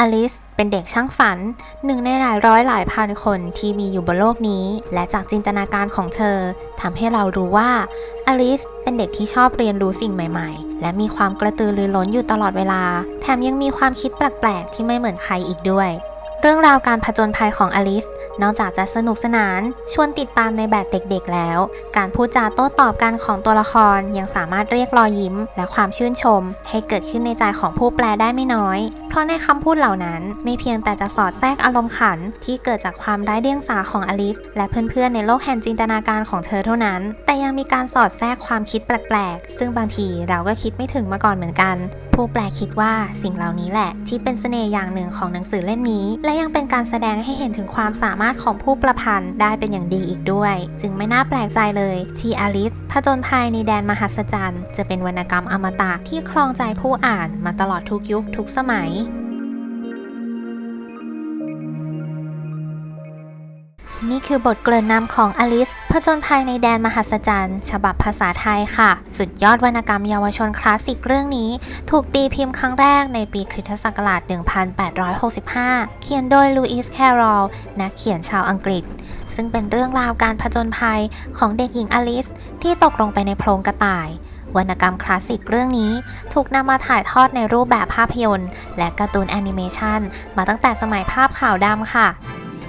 อลิสเป็นเด็กช่างฝัน หนึ่งในหลายร้อยหลายพันคนที่มีอยู่บนโลกนี้ และจากจินตนาการของเธอทำให้เรารู้ว่าอลิสเป็นเด็กที่ชอบเรียนรู้สิ่งใหม่ ๆ และมีความกระตือรือร้นอยู่ตลอดเวลา แถมยังมีความคิดแปลก ๆ ที่ไม่เหมือนใครอีกด้วย เรื่องราวการผจญภัยของอลิส นอกจากจะสนุกสนาน ชวนติดตามในแบบเด็กๆแล้ว การพูดจาโต้ตอบกันของตัวละครยังสามารถเรียกรอยยิ้ม และความชื่นชม ให้เกิดขึ้นในใจของผู้แปลได้ไม่น้อย เพราะในคำพูดเหล่านั้นไม่เพียงแต่จะสอดแทรกอารมณ์ขัน ที่เกิดจากความไร้เดียงสาของอลิส และเพื่อนๆในโลกแห่งจินตนาการของเธอเท่านั้น แต่ยังมีการสอดแทรกความคิดแปลกๆ ซึ่งบางทีเราก็คิดไม่ถึงมาก่อนเหมือนกัน ผู้แปลคิดว่าสิ่งเหล่านี้แหละ ที่เป็นเสน่ห์อย่างหนึ่งของหนังสือเล่มนี้และยังเป็นการแสดงให้เห็นถึงความสามารถของผู้ประพันธ์ได้เป็นอย่างดีอีกด้วย จึงไม่น่าแปลกใจเลย ที่อลิสผจญภัยในแดนมหัศจรรย์ จะเป็นวรรณกรรมอมตะที่คลองใจผู้อ่านมาตลอดทุกยุคทุกสมัย นี่คือบทเกริ่นนำของอลิสผจญภัยในแดนมหัศจรรย์ ฉบับภาษาไทยค่ะ สุดยอดวรรณกรรมเยาวชนคลาสสิกเรื่องนี้ ถูกตีพิมพ์ครั้งแรกในปีคริสตศักราช 1865 เขียนโดยลูอิสแครอลนักเขียนชาวอังกฤษ ซึ่งเป็นเรื่องราวการผจญภัยของเด็กหญิงอลิส ที่ตกลงไปในโพรงกระต่ายวรรณกรรมคลาสสิกเรื่องนี้ ถูกนำมาถ่ายทอดในรูปแบบภาพยนตร์ และการ์ตูนแอนิเมชันมาตั้งแต่สมัยภาพขาวดำค่ะ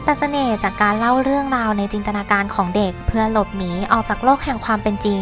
แต่เสน่ห์จากการเล่าเรื่องราวในจินตนาการของเด็ก เพื่อหลบหนีออกจากโลกแห่งความเป็นจริง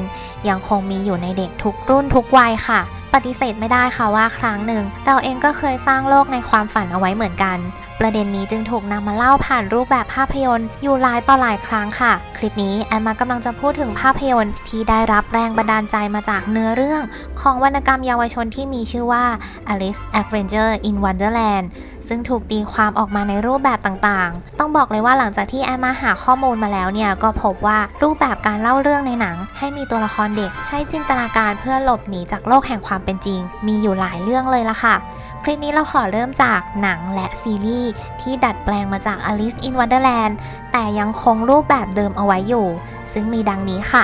ยังคงมีอยู่ในเด็กทุกรุ่นทุกวัยค่ะ ฏิเสธไม่ได้ค่ะว่าครั้งหนึ่ง เราเองก็เคยสร้างโลกในความฝันเอาไว้เหมือนกัน ประเด็นนี้จึงถูกนำมาเล่าผ่านรูปแบบภาพยนตร์อยู่หลายต่อหลายครั้งค่ะ คลิปนี้แอนมากำลังจะพูดถึงภาพยนตร์ที่ได้รับแรงบันดาลใจมาจากเนื้อเรื่อง ของวรรณกรรมเยาวชนที่มีชื่อว่า Alice Adventure in Wonderland ซึ่งถูกตีความออกมาในรูปแบบต่างๆ ต้องบอกเลยว่าหลังจากที่แอนมาหาข้อมูลมาแล้วเนี่ยก็พบว่ารูปแบบการเล่าเรื่องในหนัง ให้มีตัวละครเด็กใช้จินตนาการเพื่อหลบหนีจากโลกแห่งความเป็นจริง มีอยู่หลายเรื่องเลยล่ะค่ะ คลิปนี้เราขอเริ่มจากหนังและซีรีส์ที่ดัดแปลงมาจาก Alice in Wonderland แต่ยังคงรูปแบบเดิมเอาไว้อยู่ ซึ่งมีดังนี้ค่ะ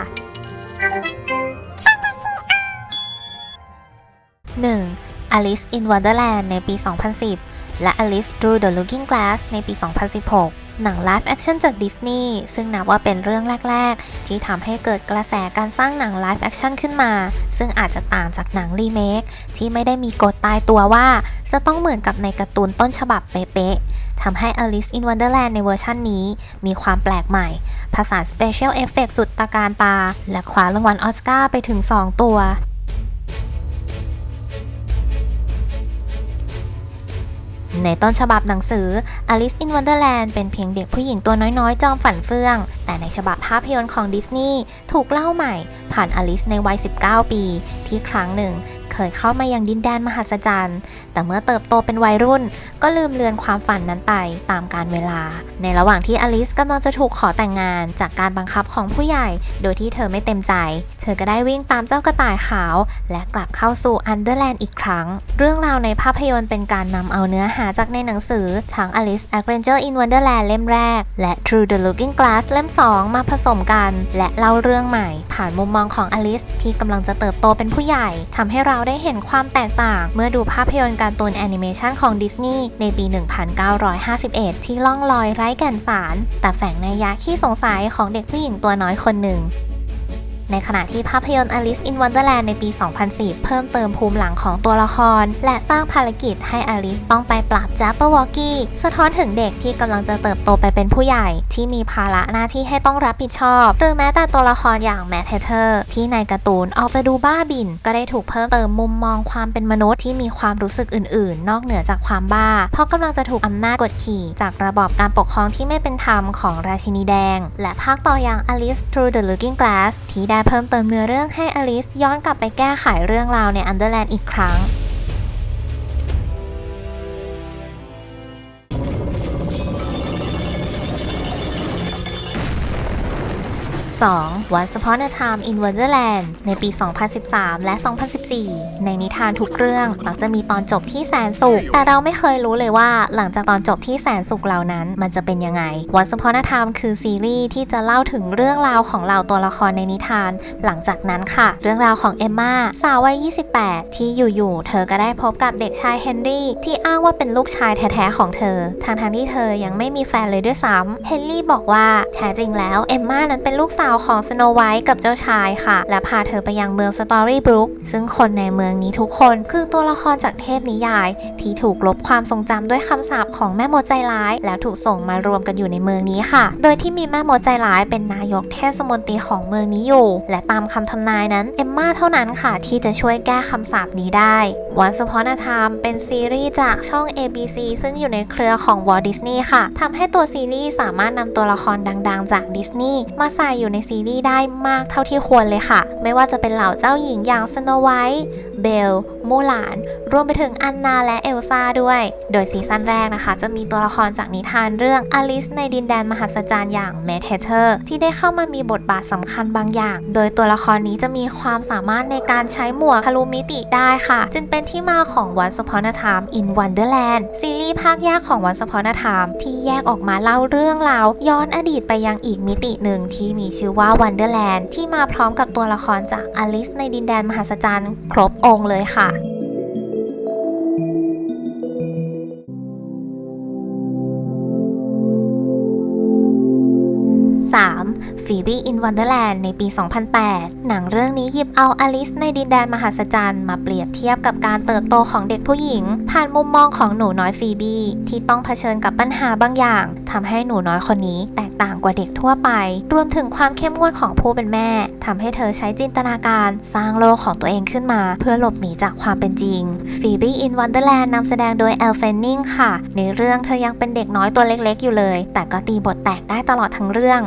1. Alice in Wonderland ในปี 2010 และ Alice Through the Looking Glass ในปี 2016 หนัง Live Action จากดิสนีย์ซึ่งนับว่าเป็นเรื่องแรก ๆ ที่ทำให้เกิดกระแสการสร้างหนัง Live Action ขึ้นมา ซึ่งอาจจะต่างจากหนังรีเมคที่ไม่ได้มีกฎตายตัวว่า จะต้องเหมือนกับในการ์ตูนต้นฉบับเป๊ะๆทำให้ Alice in Wonderland ในเวอร์ชันนี้ มีความแปลกใหม่ ผสาน Special Effect สุดตะการตา และคว้ารางวัลออสการ์ไปถึง 2 ตัว ในต้นฉบับหนังสือ Alice in Wonderland เป็นเพียงเด็กผู้หญิงตัวน้อยๆ จอมฝันเฟื่อง แต่ในฉบับภาพยนตร์ของดิสนีย์ถูกเล่าใหม่ ผ่านอลิสในวัย 19 ปี ที่ครั้งหนึ่ง เคยเข้ามายังดินแดนมหัศจรรย์ แต่เมื่อเติบโตเป็นวัยรุ่น ก็ลืมเลือนความฝันนั้นไปตามกาลเวลา ในระหว่างที่อลิสกำลังจะถูกขอแต่งงานจากการบังคับของผู้ใหญ่ โดยที่เธอไม่เต็มใจ เธอก็ได้วิ่งตามเจ้ากระต่ายขาว และกลับเข้าสู่อันเดอร์แลนด์อีกครั้ง เรื่องราวในภาพยนตร์เป็นการนำเอาเนื้อหาจากในหนังสือทั้ง Alice Adventure in Wonderland เล่มแรก และ Through the Looking Glass เล่ม 2 มาผสมกัน และเล่าเรื่องใหม่ ผ่านมุมมองของอลิสที่กำลังจะเติบโตเป็นผู้ใหญ่ทำให้เราได้เห็นความแตกต่าง เมื่อดูภาพยนตร์การ์ตูนแอนิเมชันของดิสนีย์ในปี 1951 ที่ล่องลอยไร้แก่นสาร แต่แฝงในยยะขี้สงสัยของเด็กผู้หญิงตัวน้อยคนหนึ่ง ในขณะที่ภาพยนตร์ Alice in Wonderland ในปี 2010เพิ่มเติมภูมิหลังของตัวละคร และสร้างภารกิจให้อลิสต้องไปปราบจัปเปอร์วอกกี้สะท้อนถึงเด็กที่กำลังจะเติบโตไปเป็นผู้ใหญ่ ที่มีภาระหน้าที่ให้ต้องรับผิดชอบ หรือแม้แต่ตัวละครอย่างแมทเทอร์ที่ในการ์ตูนออกจะดูบ้าบิน ก็ได้ถูกเพิ่มเติมมุมมองความเป็นมนุษย์ที่มีความรู้สึกอื่น ๆ นอกเหนือจากความบ้า เพราะกำลังจะถูกอำนาจกดขี่จากระบอบการปกครองที่ไม่เป็นธรรมของราชินีแดง และภาคต่ออย่าง Alice Through the Looking Glass ที่ได้เพิ่มเติมเนื้อเรื่องให้อลิสย้อนกลับไปแก้ไขเรื่องราวในอันเดอร์แลนด์อีกครั้ง 2. Once Upon a Time in Wonderland ในปี 2013 และ 2014 ในนิทานทุกเรื่องมักจะมีตอนจบที่แสนสุข แต่เราไม่เคยรู้เลยว่าหลังจากตอนจบที่แสนสุขเหล่านั้น มันจะเป็นยังไง Once Upon a Time คือซีรีส์ที่จะเล่าถึงเรื่องราวของเหล่าตัวละครในนิทาน หลังจากนั้นค่ะ เรื่องราวของเอมมาสาววัย 28 ที่อยู่ๆเธอก็ได้พบกับเด็กชายเฮนรี่ที่อ้างว่าเป็นลูกชายแท้ๆของเธอทางทางๆที่เธอยังไม่มีแฟนเลยด้วยซ้ำเฮนรี่บอกว่าแท้จริงแล้วเอมมานั้นเป็นลูกสาวของสโนไวท์กับเจ้าชายค่ะ และพาเธอไปยังเมืองสตอรี่บรุกซึ่งคนในเมืองนี้ทุกคนคือตัวละครจากเทพนิยาย ที่ถูกลบความทรงจำด้วยคำสาปของแม่มดใจร้าย แล้วถูกส่งมารวมกันอยู่ในเมืองนี้ค่ะ โดยที่มีแม่มดใจร้ายเป็นนายกเทศมนตรีของเมืองนี้อยู่ และตามคำทำนายนั้นเอมมาเท่านั้นค่ะ ที่จะช่วยแก้คำสาปนี้ได้ Once Upon a Time เป็นซีรีส์จากช่อง ABC ซึ่งอยู่ในเครือของ Walt Disney ค่ะทำให้ตัวซีรีส์สามารถนำตัวละครดังๆ จากดิสนีย์มาใส่อยู่ในซีรีส์ได้มากเท่าที่ควรเลยค่ะ ไม่ว่าจะเป็นเหล่าเจ้าหญิงอย่างสโนไวท์เบลมูหลาน รวมไปถึงอันนาและเอลซ่าด้วย โดยซีซั่นแรกนะคะ จะมีตัวละครจากนิทานเรื่องอลิสในดินแดนมหัศจรรย์อย่างแมทเทเทอร์ที่ได้เข้ามามีบทบาทสำคัญบางอย่าง โดยตัวละครนี้จะมีความสามารถในการใช้หมวกทะลุมิติได้ค่ะ จึงเป็นที่มาของ Once Upon a Time in Wonderland ซีรีส์ภาคแยกของ Once Upon a Time ที่แยกออกมาเล่าเรื่องราวย้อนอดีตไปยังอีกมิติหนึ่งที่มีชื่อคือว่า Wonderland ที่มาพร้อมกับตัวละครจากอลิสในดินแดนมหัศจรรย์ครบองค์เลยค่ะ 3. Phoebe in Wonderland ในปี 2008 หนังเรื่องนี้หยิบเอาอลิสในดินแดนมหัศจรรย์มาเปรียบเทียบกับการเติบโตของเด็กผู้หญิง ผ่านมุมมองของหนูน้อยฟีบี้ที่ต้องเผชิญกับปัญหาบางอย่างทำให้หนูน้อยคนนี้แต ต่างกว่าเด็กทั่วไป รวมถึงความเข้มงวดของผู้เป็นแม่ทำให้เธอใช้จินตนาการสร้างโลกของตัวเองขึ้นมา เพื่อหลบหนีจากความเป็นจริงฟีบี้อินวันเดอร์แลนด์นำแสดงโดยแอลเฟนนิงค่ะ ในเรื่องเธอยังเป็นเด็กน้อยตัวเล็กๆ อยู่เลย แต่ก็ตีบทแตกได้ตลอดทั้งเรื่อง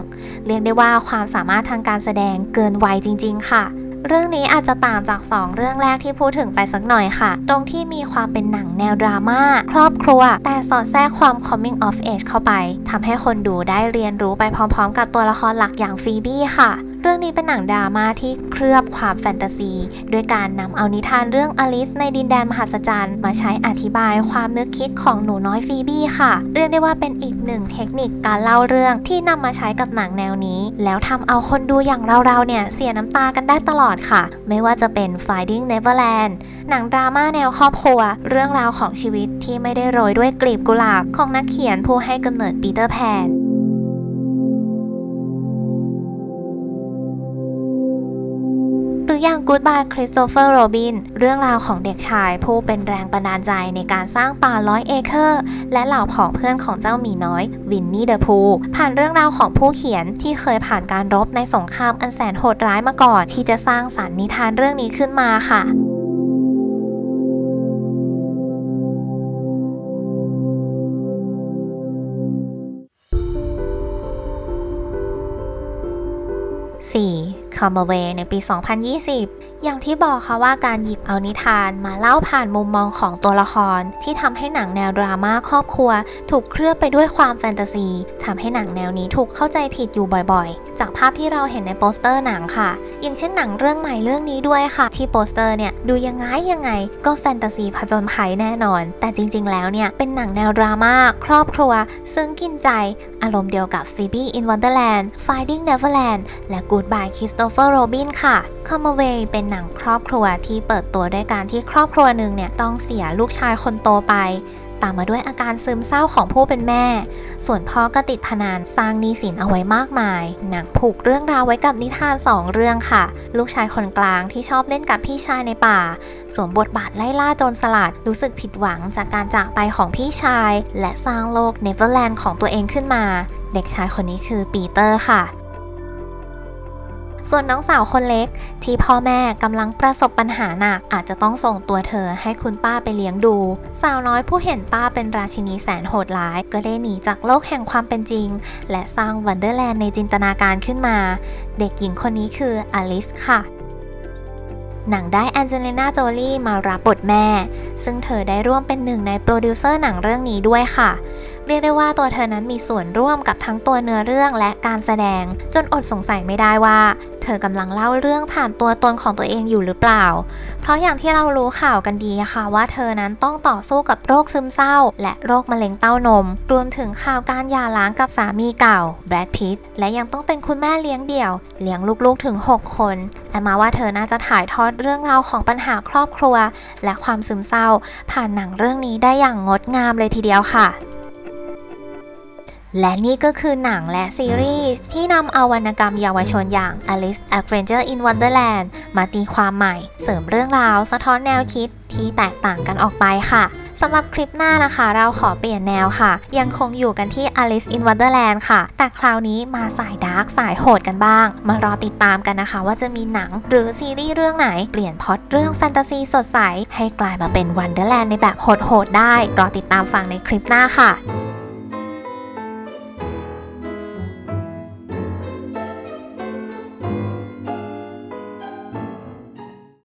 เรียกได้ว่าความสามารถทางการแสดงเกินวัยจริง ๆ ค่ะ เรื่องนี้อาจจะต่างจาก 2 เรื่องแรกที่พูดถึงไปสักหน่อยค่ะ ตรงที่มีความเป็นหนังแนวดราม่าครอบครัว แต่สอดแทรกความ coming of age เข้าไปทำให้คนดูได้เรียนรู้ไปพร้อมๆ กับตัวละครหลักอย่างฟีบี้ค่ะ รื่องนี้เป็นหนังดราม่าที่เคลือบความแฟนตาซี ด้วยการนำเอานิทานเรื่องอลิสในดินแดนมหัศจรรย์มาใช้อธิบายความนึกคิดของหนูน้อยฟีบี้ค่ะ เรียกได้ว่าเป็นอีกหนึ่งเทคนิคการเล่าเรื่องที่นำมาใช้กับหนังแนวนี้ แล้วทำเอาคนดูอย่างเราๆเนี่ยเสียน้ำตากันได้ตลอดค่ะ ไม่ว่าจะเป็น Finding Neverland หนังดราม่าแนวครอบครัว เรื่องราวของชีวิตที่ไม่ได้โรยด้วยกลีบกุหลาบของนักเขียนผู้ให้กำเนิดปีเตอร์แพน หรืออย่าง Goodbye Christopher Robin เรื่องราวของเด็กชายผู้เป็นแรงบันดาลใจในการสร้างป่าร้อยเอเคอร์ และเหล่าผองเพื่อนของเจ้าหมีน้อยวินนี่เดอะพูผ่านเรื่องราวของผู้เขียนที่เคยผ่านการรบในสงครามอันแสนโหดร้ายมาก่อน ที่จะสร้างสรรค์นิทานเรื่องนี้ขึ้นมาค่ะ 4. Come Away ในปี 2020 อย่างที่บอกค่ะว่าการหยิบเอานิทานมาเล่าผ่านมุมมองของตัวละคร ที่ทำให้หนังแนวดราม่าครอบครัว ถูกเคลือบไปด้วยความแฟนตาซีทำให้หนังแนวนี้ถูกเข้าใจผิดอยู่บ่อยๆ จากภาพที่เราเห็นในโปสเตอร์หนังค่ะ อย่างเช่นหนังเรื่องใหม่เรื่องนี้ด้วยค่ะ ที่โปสเตอร์เนี่ยดูยังไงยังไง ก็แฟนตาซีผจญภัยแน่นอน แต่จริง ๆ แล้วเนี่ยเป็นหนังแนวดราม่าครอบครัว ซึ่งกินใจ อารมณ์เดียวกับ Phoebe in Wonderland Finding Neverland และ Goodbye Christopher Robin ค่ะ Come Away เป็นหนังครอบครัวที่เปิดตัวด้วยการที่ครอบครัวหนึ่งเนี่ยต้องเสียลูกชายคนโตไป ตามมาด้วยอาการซึมเศร้าของผู้เป็นแม่ ส่วนพ่อก็ติดพนันสร้างหนี้สินเอาไว้มากมาย หนังผูกเรื่องราวไว้กับนิทานสองเรื่องค่ะ ลูกชายคนกลางที่ชอบเล่นกับพี่ชายในป่า สวมบทบาทไล่ล่าโจรสลัด รู้สึกผิดหวังจากการจากไปของพี่ชาย และสร้างโลกเนเวอร์แลนด์ของตัวเองขึ้นมา เด็กชายคนนี้คือปีเตอร์ค่ะ ส่วนน้องสาวคนเล็ก ที่พ่อแม่กำลังประสบปัญหาหนัก อาจจะต้องส่งตัวเธอให้คุณป้าไปเลี้ยงดู สาวน้อยผู้เห็นป้าเป็นราชินีแสนโหดร้าย ก็ได้หนีจากโลกแห่งความเป็นจริง และสร้างวันเดอร์แลนด์ในจินตนาการขึ้นมา เด็กหญิงคนนี้คืออลิสค่ะหนังได้แองเจลิน่าโจลี่มารับบทแม่ ซึ่งเธอได้ร่วมเป็นหนึ่งในโปรดิวเซอร์หนังเรื่องนี้ด้วยค่ะ เรียกได้ว่าตัวเธอนั้นมีส่วนร่วมกับทั้งตัวเนื้อเรื่องและการแสดง จนอดสงสัยไม่ได้ว่า เธอกำลังเล่าเรื่องผ่านตัวตนของตัวเองอยู่หรือเปล่า เพราะอย่างที่เรารู้ข่าวกันดีค่ะว่าเธอนั้นต้องต่อสู้กับโรคซึมเศร้า และโรคมะเร็งเต้านม รวมถึงข่าวการหย่าร้างกับสามีเก่าแบรดพิตและยังต้องเป็นคุณแม่เลี้ยงเดี่ยว เลี้ยงลูกๆถึง 6 คนแต่มาว่าเธอน่าจะถ่ายทอดเรื่องราวของปัญหาครอบครัว และความซึมเศร้า ผ่านหนังเรื่องนี้ได้อย่างงดงามเลยทีเดียวค่ะ และนี่ก็คือหนังและซีรีส์ที่นำเอาวรรณกรรมเยาวชนอย่าง Alice Adventure in Wonderland มาตีความใหม่ เสริมเรื่องราว สะท้อนแนวคิดที่แตกต่างกันออกไปค่ะสำหรับคลิปหน้านะคะ เราขอเปลี่ยนแนวค่ะ ยังคงอยู่กันที่ Alice in Wonderland ค่ะ แต่คราวนี้มาสายดาร์กสายโหดกันบ้าง มารอติดตามกันนะคะ ว่าจะมีหนังหรือซีรีส์เรื่องไหน เปลี่ยนพอตเรื่องแฟนตาซีสดใส ให้กลายมาเป็น Wonderland ในแบบโหดๆได้ รอติดตามฟังในคลิปหน้าค่ะ